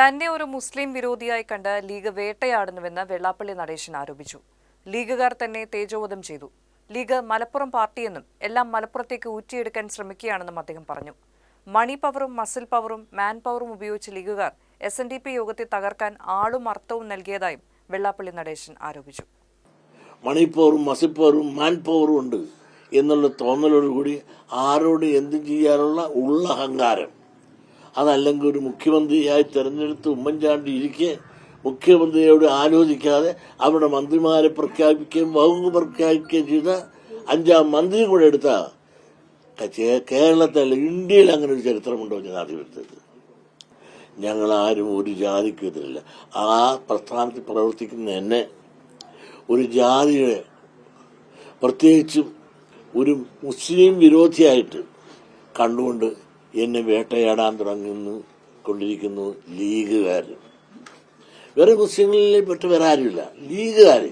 തന്നെ ഒരു മുസ്ലിം വിരോധിയായി കണ്ട് ലീഗ് വേട്ടയാടുന്നുവെന്ന് വെള്ളാപ്പള്ളി നടേശൻ ആരോപിച്ചു. ലീഗുകാർ തന്നെ തേജോവധം ചെയ്തു. ലീഗ് മലപ്പുറം പാർട്ടിയെന്നും എല്ലാം മലപ്പുറത്തേക്ക് ഊറ്റിയെടുക്കാൻ ശ്രമിക്കുകയാണെന്നും അദ്ദേഹം പറഞ്ഞു. മണി പവറും മസിൽ പവറും മാൻ പവറും ഉപയോഗിച്ച് ലീഗുകാർ എസ് എൻ ഡി പി യോഗത്തെ തകർക്കാൻ ആളും അർത്ഥവും നൽകിയതായും വെള്ളാപ്പള്ളി നടേശൻ ആരോപിച്ചു. മണി പവറും മസിൽ പവറും മാൻ പവറും ഉണ്ട് എന്നുള്ള തോന്നലോടുകൂടി ആരോട് എന്തും ചെയ്യാനുള്ള ഉള്ള അഹങ്കാരം അതല്ലെങ്കിൽ ഒരു മുഖ്യമന്ത്രിയായി തെരഞ്ഞെടുത്ത് ഉമ്മൻചാണ്ടി ഇരിക്കെ മുഖ്യമന്ത്രിയോട് ആലോചിക്കാതെ അവിടെ മന്ത്രിമാരെ പ്രഖ്യാപിക്കുകയും വകുപ്പ് പ്രഖ്യാപിക്കുകയും ചെയ്ത അഞ്ചാം മന്ത്രിയും കൂടെ എടുത്ത കേരളത്തിലല്ല ഇന്ത്യയിൽ അങ്ങനെ ഒരു ചരിത്രമുണ്ടോ എടുത്തത് ഞങ്ങൾ ആരും ഒരു ജാതിക്കും എതിരില്ല. ആ പ്രസ്ഥാനത്തിൽ പ്രവർത്തിക്കുന്ന എന്നെ ഒരു ജാതിയുടെ പ്രത്യേകിച്ചും ഒരു മുസ്ലിം വിരോധിയായിട്ട് കണ്ടുകൊണ്ട് എന്നെ വേട്ടയാടാൻ തുടങ്ങുന്നു കൊണ്ടിരിക്കുന്നു ലീഗുകാർ വേറെ മുസ്ലിങ്ങളിൽ പെട്ട് വേറെ ആരുമില്ല ലീഗുകാർ